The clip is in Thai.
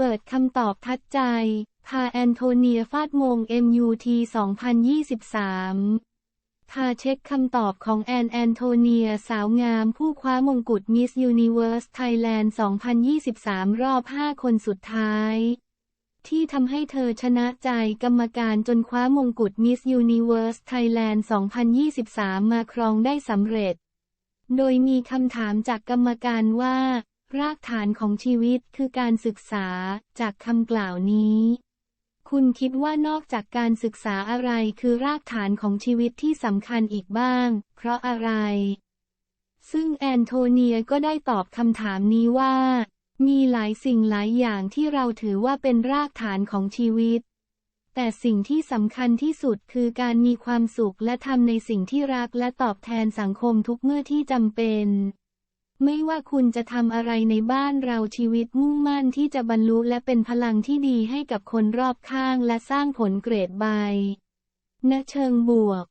เปิดคำตอบทัดใจ พาแอนโทเนียฟาดมง MUT 2023พาเช็คคำตอบของแอนแอนโทเนียสาวงามผู้คว้ามงกุฎมิสยูนิเว r ร์สไทยแลนด์ 2023 รอบ 5 คนสุดท้าย ที่ทำให้เธอชนะใจกรรมการจนคว้ามงกุฎมิสยูนิเว r ร์สไทยแลนด์ 2023 มาครองได้สำเร็จ โดยมีคำถามจากกรรมการว่า รากฐานของชีวิตคือการศึกษา จากคำกล่าวนี้ คุณคิดว่านอกจากการศึกษาอะไรคือรากฐานของชีวิตที่สำคัญอีกบ้าง เพราะอะไร ซึ่งแอนโทเนียก็ได้ตอบคำถามนี้ว่า มีหลายสิ่งหลายอย่างที่เราถือว่าเป็นรากฐานของชีวิต แต่สิ่งที่สำคัญที่สุดคือการมีความสุขและทำในสิ่งที่รักและตอบแทนสังคมทุกเมื่อที่จำเป็น ไม่ว่าคุณจะทำอะไรในบ้านเราชีวิตมุ่งมั่นที่จะบรรลุและเป็นพลังที่ดีให้กับคนรอบข้างและสร้างผลเกรดใบณเชิงบวก